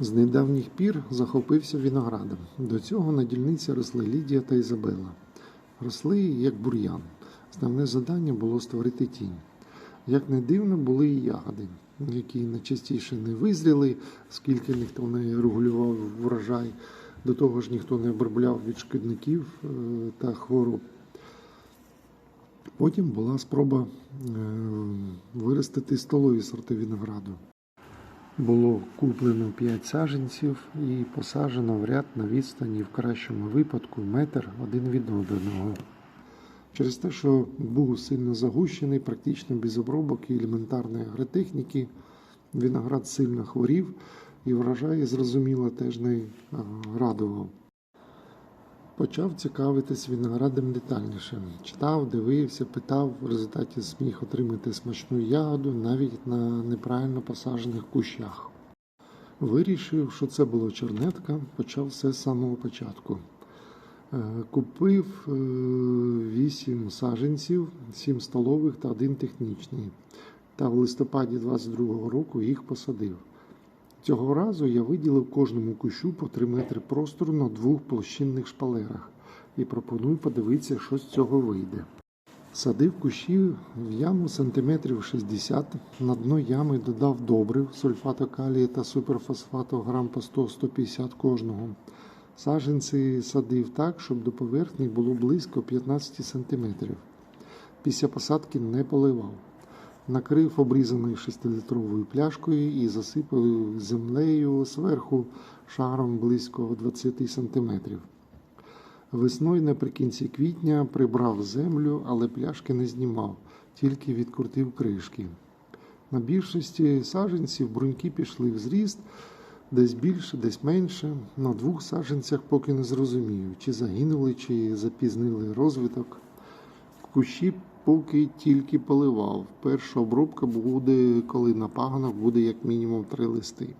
З недавніх пір захопився виноградом. До цього на дільниці росли Лідія та Ізабела. Росли як бур'ян. Основне завдання було створити тінь. Як не дивно, були і ягоди, які найчастіше не визріли, скільки ніхто не регулював врожай. До того ж ніхто не обробляв від шкідників е, та хвороб. Потім була спроба е, виростити столові сорти винограду. Було куплено 5 саженців і посаджено в ряд на відстані в кращому випадку метр один від одного. Через те, що був сильно загущений, практично без обробок і елементарної агротехніки, виноград сильно хворів і врожай, зрозуміло, теж не радував. Почав цікавитись виноградом детальніше. Читав, дивився, питав, в результаті зміг отримати смачну ягоду навіть на неправильно посаджених кущах. Вирішив, що це було чернетка, почав все з самого початку. Е, Купив 8 саджанців, 7 столових та один технічний. Та в листопаді 22-го року їх посадив. Цього разу я виділив кожному кущу по 3 метри простору на двох площинних шпалерах і пропоную подивитися, що з цього вийде. Садив кущі в яму сантиметрів 60, на дно ями додав добрив, сульфату калія та суперфосфату грам по 100-150 кожного. Саджанці садив так, щоб до поверхні було близько 15 сантиметрів. Після посадки не поливав. Накрив обрізаною 6-літровою пляшкою і засипав землею зверху шаром близько 20 сантиметрів. Весною наприкінці квітня прибрав землю, але пляшки не знімав, тільки відкрутив кришки. На більшості саджанців бруньки пішли в зріст, десь більше, десь менше. На двох саджанцях поки не зрозумію, чи загинули, чи запізнили розвиток. Кущі поки тільки поливав. Перша обробка буде, коли на паганах буде як мінімум три листи.